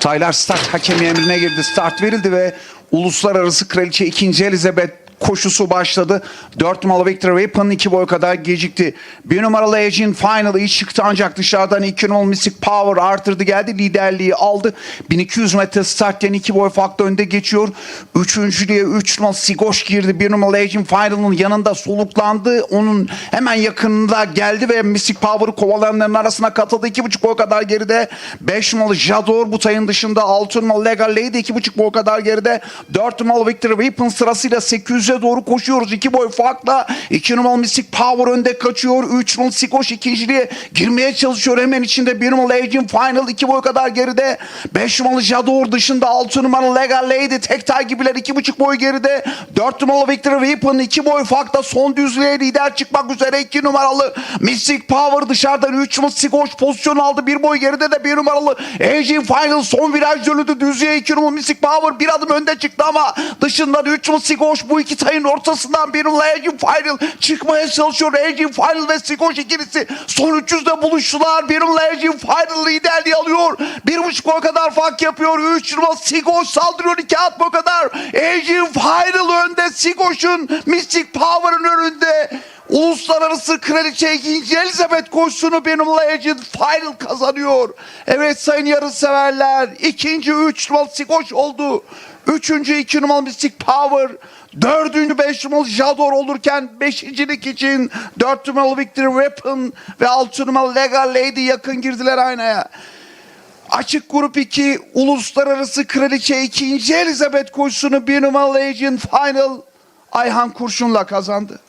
Tyler Stark hakemi emrine girdi. Start verildi ve Uluslararası Kraliçe 2. Elizabeth koşusu başladı. 4 numaralı Victor Weapon 2 boy kadar gecikti. 1 numaralı Edge'in final'ı iyi çıktı ancak dışarıdan 2 numaralı Mystic Power artırdı geldi. Liderliği aldı. 1200 metre startten 2 boy farklı önde geçiyor. Üçüncülüğe 3 numaralı Sigoş girdi. 1 numaralı Edge'in final'ın yanında soluklandı. Onun hemen yakınında geldi ve Mystic Power'ı kovalayanların arasına katıldı. 2,5 boy kadar geride. 5 numaralı Jador bu tayın dışında. 6 numaralı Legal Lady 2,5 boy kadar geride. 4 numaralı Victor Weapon sırasıyla 800'e doğru koşuyoruz. 2 boy farkla. 2 numaralı Mystic Power önde kaçıyor. 3 numaralı Sikoş ikinciliğe girmeye çalışıyor. Hemen içinde 1 numaralı Agent Final 2 boy kadar geride. 5 numaralı Jador dışında 6 numaralı Legal Lady tek tay gibiler 2,5 boy geride. 4 numaralı Victor Weapon 2 boy farkla son düzlüğe lider çıkmak üzere 2 numaralı Mystic Power dışarıdan 3 numaralı Sikoş pozisyon aldı. 1 boy geride de 1 numaralı Agent Final son viraj dönüldü düzlüğe 2 numaralı Mystic Power bir adım önde çıktı ama dışından 3 numaralı Sikoş bu iki tayın ortasından 1 numaralı Agent Final çıkmaya çalışıyor. Agent Final ve Sikoş ikilisi son 300'de buluştular. 1 numaralı Agent Final liderliği alıyor. 1,5 boy kadar fark yapıyor. 3 numaralı Sikoş saldırıyor 2 at boy kadar. Agent Final önde. Sikoş'un Mystic Power'ın önünde. Uluslararası Kraliçe 2. Elizabeth koşusunu numaralı Agent Final kazanıyor. Evet sayın yarışseverler. ikinci 3 numaralı Sikoş oldu. Üçüncü 2 numaralı Mystic Power. Dördüncü 5 numaralı Jador olurken beşincilik için 4 numaralı Victor Weapon ve 6 numaralı Legal Lady yakın girdiler aynaya. Açık Grup 2 Uluslararası Kraliçe 2. Elizabeth koşusunu bir numaralı Agent Final Ayhan Kurşun'la kazandı.